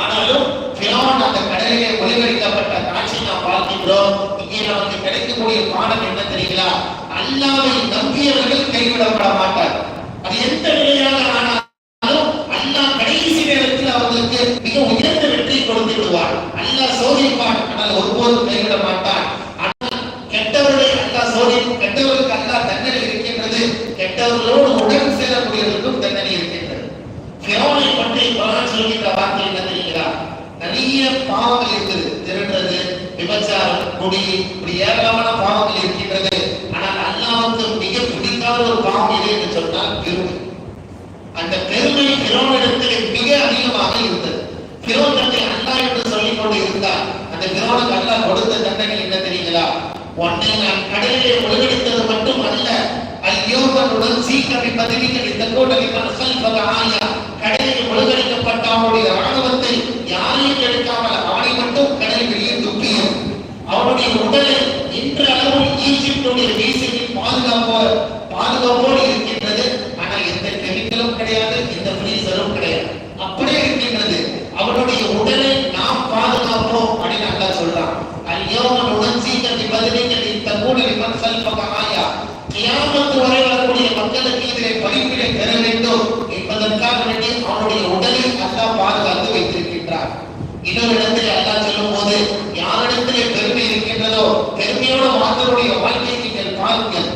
ஆனாலும் பிறோன் அந்த கடலிலே ஒளிவடிக்கப்பட்ட காட்சி நாம் பார்க்கின்றோம். இங்கே நமக்கு கிடைக்கக்கூடிய பாடம் என்ன தெரியுங்களா? அல்லாவை நம்பியவர்கள் கைவிடப்பட மாட்டார் அது எந்த நிலையாக ஆனாலும் அல்லாஹ் கடைசி நேரத்தில் அவர்களுக்கு மிக உயர்ந்த வெற்றி கொடுத்து விடுவார். அல்லாஹ் சோதிப்பார் ஆனால் ஒருபோதும் கைவிட மாட்டான் ஆனால் கெட்டவர்களை அல்லாஹ் சோதி கெட்டவர்களுக்கு அல்லாஹ் தண்டனை இருக்கின்றது கெட்டவர்களோடு உடன் சேரக்கூடியவர்களுக்கும் தண்டனை இருக்கின்றது பிறோனை பற்றி குரான் சொல்கின்ற வார்த்தை என்ன தெரியுங்களா நிறைய பாவங்கள் இருக்குது திருடுறது விபச்சாரம் குடி இப்படி ஏராளமான பாவங்கள் இருக்கின்றது. ஆனால் அல்லாவுக்கு மிக பிடிக்காத ஒரு பாவம் எது என்று சொன்னால் பெருமை அந்த பெருமை பிறோனிடத்தில் மிக அதிகமாக இருந்தது. பிறோன் தன்னை என்று சொல்லிக் கொண்டு இருந்தார் அந்த பிறோனுக்கு அல்லாஹ் கொடுத்த தண்டனை என்ன தெரியுங்களா? உன்னை நான் கடலிலே ஒழுங்கெடுத்தது மட்டும் அல்ல. ஐயோவனுடன் சீக்கிரமை பதிவிகள் இந்த கோடலை மனசல்பக ஆயா கடலில் ஒழுங்கெடுக்கப்பட்ட அவனுடைய ராணுவத்தை யாரையும் எடுக்காமல் அவனுடைய உடலை இன்று அளவில் ஈஜிப்டுடைய தேசியில் பாதுகாப்போ பாதுகாப்போடு இருக்கின்றது. ஆனால் எந்த கெமிக்கலும் கிடையாது எந்த ஃப்ரீசரும் கிடையாது அப்படியே இருக்கின்றது அவனுடைய உடலை நாம் பாதுகாப்போம் அப்படின்னு அல்லாஹ் சொல்றான் அல்யோமன் உடன் சீக்கிரத்தை பதிலைகள் இந்த கூடலை மனசல் பகமாயா கியாமத்து வரை வரக்கூடிய மக்களுக்கு இதிலே படிப்பினை பெற வேண்டும் என்பதற்காக வேண்டி அவனுடைய உடலை அல்லாஹ் பாதுகாத்து வைத்திருக்கின்றார் இன்னொரு இடத்தில் அல்லாஹ் சொல்லும் போது யாரிடத்திலே பெருமை இருக்கின்றதோ பெருமையோட மக்களுடைய வாழ்க்கையை நீங்கள் பாருங்கள்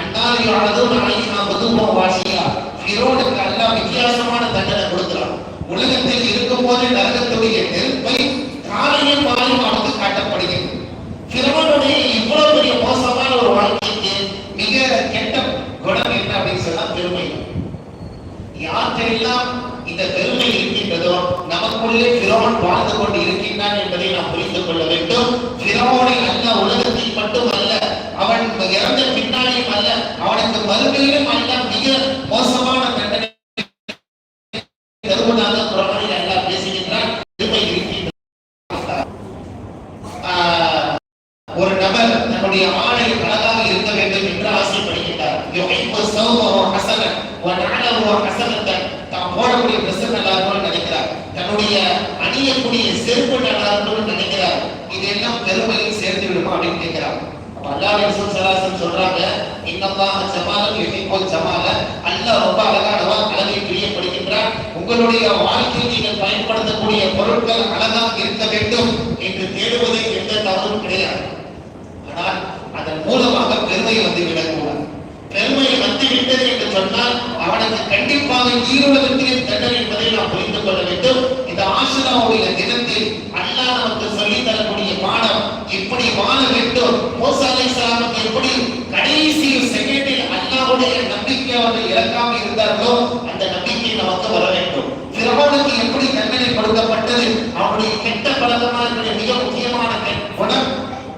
அன்னாரியானதோ நாளைக்கு நாம் மதுமோ வாசியா ஃபிரோனுக்கு அல்லாஹ் வித்தியாசமான தண்டனை கொடுக்கிறான் உலகத்தில் இருக்கும் போது நரகத்துடைய நெருப்பை காலையும் மாலையும் அவனுக்கு காட்டப்படுகிறது ஃபிரோனுடைய இவ்வளவு பெரிய மோசமான ஒரு வாழ்க்கைக்கு மிக கெட்ட குணம் என்ன அப்படின்னு சொன்னா பெருமை யாருக்கெல்லாம் இந்த பெருமை இருக்கின்றதோ நமக்குள்ளே பிறவன் வாழ்ந்து கொண்டு இருக்கின்றான் என்பதை நாம் புரிந்து கொள்ள வேண்டும். பிறவனை அல்ல உலகத்தில் மட்டுமல்ல அவன் இறந்த பின்னாடியும் அல்ல அவனுக்கு மறுபடியும் அல்ல மிக மோசமான தண்டனை தருவதாக குரானில் அல்லாஹ் பேசுகின்றான் பெருமை இருக்கின்றது ஆஹ், ஒரு நபர் தன்னுடைய ஆடை அழகாக இருக்க வேண்டும் என்று ஆசைப்படுகின்றார் யுஹிப்பு ஸௌபஹு ஹஸனன் வ நஅலஹு ஹஸனத்தன் தாம் போடக்கூடிய ட்ரெஸ் நல்லா இருக்கணும்னு நினைக்கிறார் தன்னுடைய அணியக்கூடிய செருப்பு நல்லா இருக்கணும்னு நினைக்கிறார். இதெல்லாம் பெருமையில் சேர்த்து விடுமா அப்படின்னு கேட்கிறார். அல்லாஹ் ரசூல் சொல்றாங்க ஜமால. அல்லாஹ் ரொம்ப அழகானவன் அழகை பிரியப்படுகின்றார் உங்களுடைய வாழ்க்கையில் நீங்கள் பயன்படுத்தக்கூடிய பொருட்கள் அழகாக இருக்க வேண்டும் என்று தேடுவதில் எந்த தவறும் கிடையாது. ஆனால் அதன் மூலமாக பெருமை வந்து விடக்கூடாது பெருமை வந்து விட்டது என்று சொன்னால் அவனுக்கு கண்டிப்பாக ஈரோடு தண்டனை என்பதை நாம் புரிந்து கொள்ள வேண்டும். ஆசிராவுடைய தினத்தில் அல்லாஹ் நமக்கு சொல்லித் தரக்கூடிய பாடம் இப்படி வாழ வேண்டும்? மூசா அலைஹிஸ்ஸலாமுக்கு எப்படி கடைசி செகண்டில் அல்லாஹ்வுடைய நம்பிக்கை அவர்கள் இறக்காமல் இருந்தார்களோ அந்த நம்பிக்கை நமக்கு வர வேண்டும். பிறவனுக்கு எப்படி தண்டனை கொடுக்கப்பட்டது? அவனுடைய கெட்ட பழக்கமாக இருக்கிற மிக முக்கியமான குணம்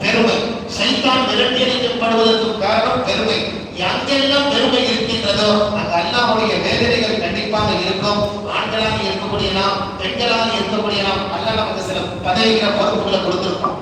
பெருமை. சைத்தான் விரட்டியடிக்கப்படுவதற்கு காரணம் பெருமை. எங்கெல்லாம் பெருமை இருக்கின்றதோ அந்த அல்லாஹ்வுடைய வேதனைகள் கண்டிப்பாக இருக்கும். ஆண்களாக இருக்கக்கூடிய நாம் பெண்களாக இருக்கக்கூடிய நாம் அல்ல நமக்கு சில பதவிகளை பொறுப்புகளை கொடுத்திருப்பான்.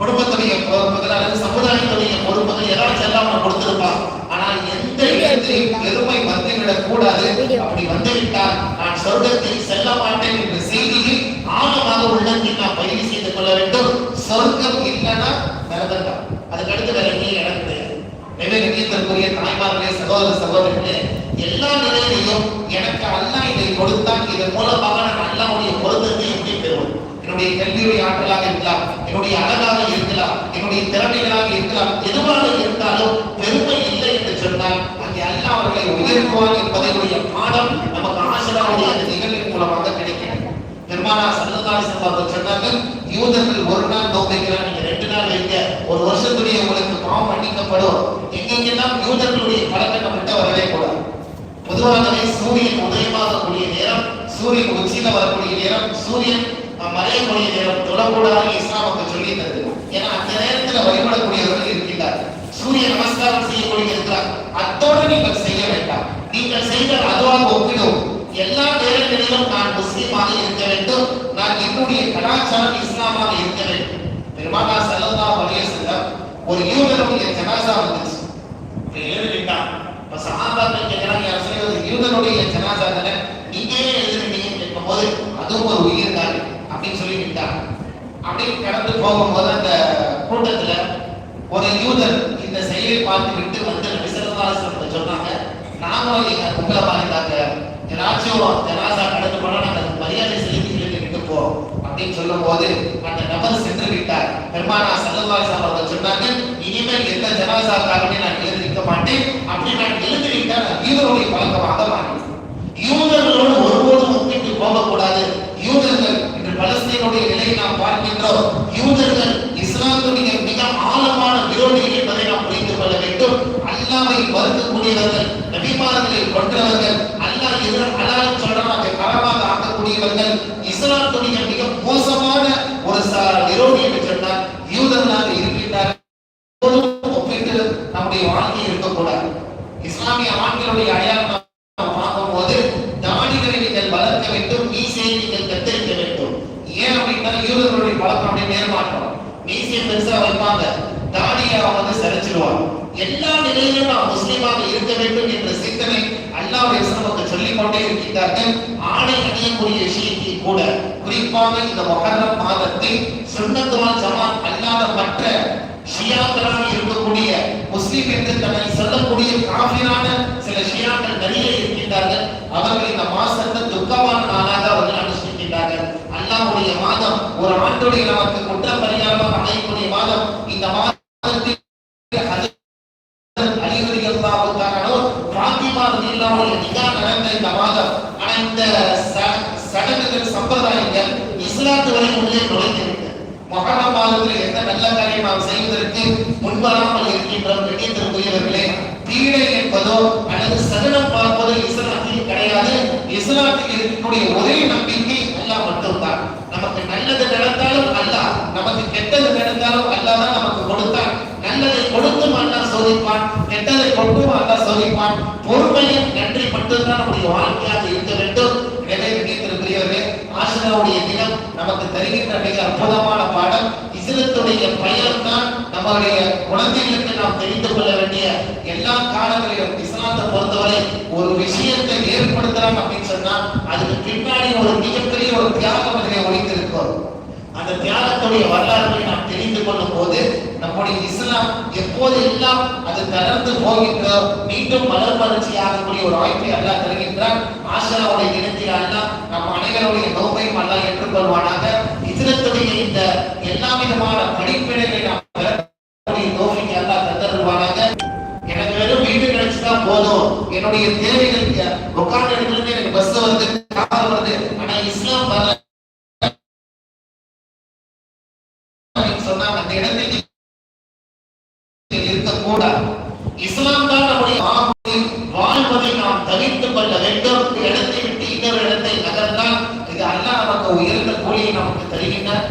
குடும்பத்துடைய பொறுப்புகள் அல்லது சமுதாயத்துடைய பொறுப்புகள் ஏதாச்சும் எல்லாம் அவன் கொடுத்திருப்பான். ஆனால் எந்த இடத்திலும் பெருமை வந்துவிடக் கூடாது. அப்படி வந்துவிட்டால் நான் சொர்க்கத்தில் செல்ல மாட்டேன் என்ற செய்தியில் ஆழமாக உள்ளத்தில் நாம் பதிவு செய்து கொள்ள வேண்டும். சொர்க்கம் இல்லைன்னா நரகம் தான் அதுக்கு வேற எங்கேயும் இடம் கிடையாது. எனவே நினைத்திற்குரிய தாய்மார்களே சகோதர சகோதரர்களே எல்லா நிலையிலும் எனக்கு அல்லா இதை கொடுத்தான் இதன் மூலமாக நான் அல்லாவுடைய பொருத்தத்தை எப்படி பெறுவேன்? என்னுடைய கல்வியுடைய ஆற்றலாக இருக்கலாம் என்னுடைய அழகாக இருக்கலாம் என்னுடைய திறமைகளாக இருக்கலாம் எதுவாக இருந்தாலும் பெருமை இல்லை என்று சொன்னால் அங்கே அல்லா அவர்களை உயர்த்துவான் என்பதனுடைய பாடம் நமக்கு ஆசிராவுடைய அந்த நிகழ்வின் மூலமாக கிடைக்கிறது. பெருமானா சல்லல்லாஹு அலைஹி சொன்னார்கள் யூதர்கள் ஒரு நாள் நோம்பிக்கிறான் நீங்க ரெண்டு நாள் வைங்க ஒரு வருஷத்துடைய உங்களுக்கு பாவம் மன்னிக்கப்படும். எங்கெங்கெல்லாம் யூதர்களுடைய பழக்கம் நம்மகிட்ட வரவே கூடாது பொதுவாகவே சூரியன் உதயமாகக்கூடிய நேரம் சூரியன் உச்சியில வரக்கூடிய நேரம் சூரியன் மறையக்கூடிய நேரம் தொழக்கூடாது இஸ்லாமுக்கு சொல்லி தருது ஏன்னா அந்த நேரத்துல வழிபடக்கூடியவர்கள் இருக்கின்றார் சூரிய நமஸ்காரம் செய்யக்கூடிய இருக்கிறார் அத்தோடு நீங்கள் செய்ய வேண்டாம் நீங்கள் செய்தால் அதுவாக ஒப்பிடும் எல்லா நேரங்களிலும் நான் முஸ்லீமாக இருக்க வேண்டும் நான் என்னுடைய கலாச்சாரம் இஸ்லாமாக இருக்க வேண்டும் பெருமானா ஸல்லல்லாஹு வலிய செல்லம் ஒரு யூதனுடைய ஜனாசா வந்துச்சு இப்ப எழுதிட்டான் சகாபாக்கள் கேட்கிறாங்க யார் செய்வது யூதனுடைய ஜனாசா தானே? நீங்க ஏன் எழுதுறீங்கன்னு கேட்கும்போது அதுவும் ஒரு உயிர் தான் அப்படின்னு சொல்லி விட்டாங்க அப்படின்னு கடந்து போகும்போது அந்த கூட்டத்துல ஒரு யூதர் இந்த செயலை பார்த்து விட்டு வந்து விசரதாசனத்தை சொன்னாங்க நாங்களும் எங்க உங்களை மாதிரிதாங்க ஏதாச்சும் ஜனாசா கடந்து போனா நாங்க மரியாதை செலுத்தி அப்படின்னு சொல்லும் போது அந்த நபர் சென்று விட்டார் பெருமானா சல்லல்லாஹு அவர்கள் சொன்னாங்க இனிமேல் எந்த ஜனாசாக்காகவே நான் எழுதி நிற்க மாட்டேன். அப்படி நான் எழுதி விட்டால் நான் யூதருடைய பழக்கமாக மாட்டேன் யூதர்களோடு ஒருபோதும் ஒப்பிட்டு போகக்கூடாது. யூதர்கள் இன்று பலஸ்தீனுடைய நிலையை நாம் பார்க்கின்றோம். யூதர்கள் இஸ்லாத்துடைய மிக ஆழமான விரோதிகள் என்பதை நாம் புரிந்து கொள்ள வேண்டும். அல்லாவை மறுக்கக்கூடியவர்கள் நபிமார்களை கொன்றவர்கள் அல்லாஹ் எதிர ஹலால் சொல்றாங்க அதை கரமாக ஆக்கக்கூடியவர்கள் இஸ்லாத்துடைய மிக மோசமான ஒரு ச- விரோதி என்று சொன்னால் யூதர்களாக இருக்கின்றார்கள் எப்போதும் ஒப்பிட்டு நம்முடைய வாழ்க்கை இருக்கக்கூடாது இஸ்லாமிய ஆண்களுடைய அடையாளம் நாம் பார்க்கும்போது தாடிகளை நீங்கள் வளர்க்க வேண்டும் மீசையை நீங்கள் கத்தரிக்க வேண்டும் ஏன் அப்படின்னா யூதர்களுடைய பழக்கம் அப்படியே நேர்மாற்றம் மீசையை பெருசா வைப்பாங்க அவன் வந்து சரிச்சிருவாங்க எல்லா நிலையிலும் நாம் முஸ்லீமாக இருக்க வேண்டும் என்ற சிந்தனை அல்லாவுடைய நமக்கு சொல்லிக் கொண்டே இருக்கின்றார்கள். ஆடை அணியக்கூடிய விஷயத்தில் கூட குறிப்பாக இந்த மொஹர்ரம் மாதத்தை சுண்ணத்துவான் ஜமாத் அல்லாத மற்ற ஷியாக்களாக இருக்கக்கூடிய முஸ்லீம் என்று தன்னை சொல்லக்கூடிய காபிரான சில ஷியாக்கள் நிறைய இருக்கின்றார்கள். அவர்கள் இந்த மாசத்தை துக்கமான நாளாக அவர்கள் அனுஷ்டிக்கின்றார்கள். அல்லாவுடைய மாதம் ஒரு ஆண்டுடைய நமக்கு குற்ற பரிகாரமாக அமையக்கூடிய மாதம் இந்த மாதம் ஃபாத்திமா ரலியல்லாஹு நிகா நடந்த இந்த மாதம் ஆனா இந்த சடங்குகள் சம்பிரதாயங்கள் இஸ்லாத்து வரை உள்ளே நுழைந்திருக்கிறது மொஹரம் மாதத்தில் எந்த நல்ல காரியம் நாம் செய்வதற்கு முன்வராமல் இருக்கின்றோம் கண்ணியத்திற்குரியவர்களே பீடை என்பதோ அல்லது சகனம் பார்ப்பதோ இஸ்லாத்தில் கிடையாது. இஸ்லாத்தில் இருக்கக்கூடிய ஒரே நம்பிக்கை அல்லாஹ் மட்டும்தான். நமக்கு நல்லது நடந்தாலும் அல்லாஹ் நமக்கு கெட்டது நடந்தாலும் அல்லாஹ் தான் நமக்கு கொடுத்தான் நல்லதை கொடுத்தும் அல்லாஹ் சோதிப்பான் கெட்டதை கொண்டும் அல்லாஹ் சோதிப்பான். பொறுமையும் நன்றி மட்டும்தான் நம்முடைய வாழ்க்கையாக இருக்க வேண்டும். எனவே கண்ணியத்திற்குரியவர்களே தினம் நமக்கு தருகின்ற மிக அற்புதமான பாடம். இஸ்லத்துடைய பயன் தான் நம்முடைய குழந்தைகளுக்கு நாம் தெரிந்து கொள்ள வேண்டிய எல்லா காலங்களிலும் இஸ்லாத்தை பொறுத்தவரை ஒரு விஷயத்தை ஏற்படுத்தலாம் அப்படின்னு சொன்னா அதுக்கு பின்னாடி ஒரு மிகப்பெரிய ஒரு தியாகம் அதிலே ஒழித்திருக்கும் அந்த தியாகத்துடைய வரலாறுகளை நாம் தெரிந்து கொள்ளும் போது நம்முடைய இஸ்லாம் எப்போது எல்லாம் அது தளர்ந்து போகின்றோ மீண்டும் மலர் மலர்ச்சி ஆகக்கூடிய ஒரு வாய்ப்பை அல்லா தருகின்றான். ஆஷாவுடைய தினத்தில் அல்லா நம் அனைவருடைய நோக்கையும் அல்லா ஏற்றுக்கொள்வானாக. இஸ்லத்துடைய இந்த எல்லா விதமான படிப்பினைகளை நாம் பெறக்கூடிய நோக்கி அல்லா தந்தருவானாக எனக்கு வெறும் வீடு கிடைச்சுதான் போதும். என்னுடைய தேவைகளுக்கு உட்கார்ந்த இடத்துல இருந்து எனக்கு பஸ் வருது கார் வருது. ஆனா இஸ்லாம் வரல. சொன்னாங்க அந்த இடத்தில் இருக்கக்கூடாது இஸ்லாம் தான் நம்முடைய ஆபத்தில் வாழ்வதை நாம் தவிர்த்துக் கொள்ள வேண்டும் ஒரு இடத்தை விட்டு இன்னொரு இடத்தை நகர்ந்தால் இது அல்லாஹ் நமக்கு உயர்ந்த கூலியை நமக்கு தருகின்றார்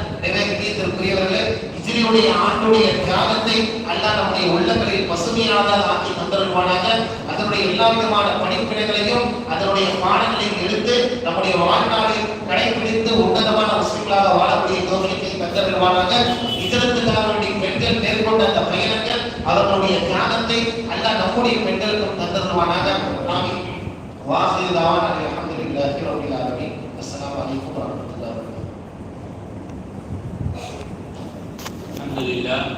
அன்பிற்குரியவர்களே கீழ்த்திற்குரியவர்களே இஜிரியுடைய ஆண்டுடைய தியாகத்தை அல்லாஹ் நம்முடைய உள்ளங்களில் பசுமையானதாக ஆக்கி தந்தருவானாக அதனுடைய எல்லா விதமான படிப்பினைகளையும் அதனுடைய பாடங்களையும் எடுத்து நம்முடைய வாழ்நாளில் கடைபிடித்து உன்னதமான முஸ்லிம்களாக வாழக்கூடிய தோல்வியை தந்தருவானாக இதரத்துக்காக பெண்கள் மேற்கொண்ட அந்த பயணங்கள் அவர்களுடைய தியாகத்தை அல்லாஹ் நம்முடைய பெண்களுக்கும் தந்தருவானாக ஆமீன். வாசிதாவான அலமதுல்லாஹி ரப்பில் ஆலமீன். alhamdulillah